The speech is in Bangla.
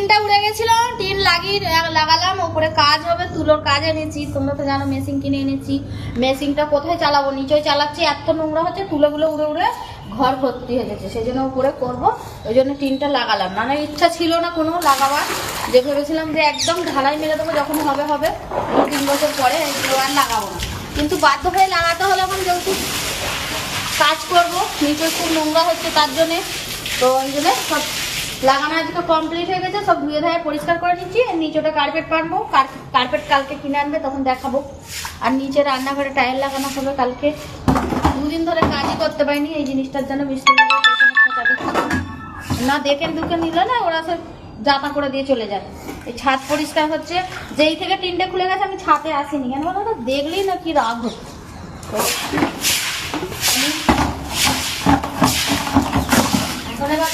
টিনটা উড়ে গেছিল টিন লাগিয়ে লাগালাম, ওপরে কাজ হবে, তুলোর কাজ এনেছি, তোমরা তো জানো মেশিন কিনে এনেছি। মেশিনটা কোথায় চালাবো? নিচে চালাচ্ছি, এত নোংরা হচ্ছে, তুলোগুলো উড়ে উড়ে ঘর ভর্তি হয়ে গেছে, সেই জন্য উপরে করব। ওই জন্য টিনটা লাগালাম। মানে ইচ্ছা ছিল না কোনো লাগাবার, যে ভেবেছিলাম যে একদম ঢালাই মেরে দেবো, যখন হবে হবে, দু তিন বছর পরে এগুলো আর লাগাবো না। কিন্তু বাধ্য হয়ে লাগাতে হলে এখন যেহেতু কাজ করব, নিচে খুব নোংরা হচ্ছে তার জন্যে, তো ওই জন্য সব লাগানো আজকে কমপ্লিট হয়ে গেছে, সব ধুয়ে ধুয়ে পরিষ্কার করে নিচ্ছি। আর নিচেটা কার্পেট পারব কার্পেট কালকে কিনে আনবে, তখন দেখাবো। আর নিচে রান্নাঘরে টাইল লাগানো হবে কালকে। দুদিন ধরে কাজই করতে পারিনি, এই জিনিসটার জন্য বৃষ্টি না দেখে দুকে নিলে না, ওরা সব জাতা করে দিয়ে চলে যায়। এই ছাদ পরিষ্কার হচ্ছে, যেই থেকে তিনটে খুলে গেছে, আমি ছাদে আসিনি। কেন বলো তো, দেখলেই না কি রাগ হচ্ছে। এখন এবার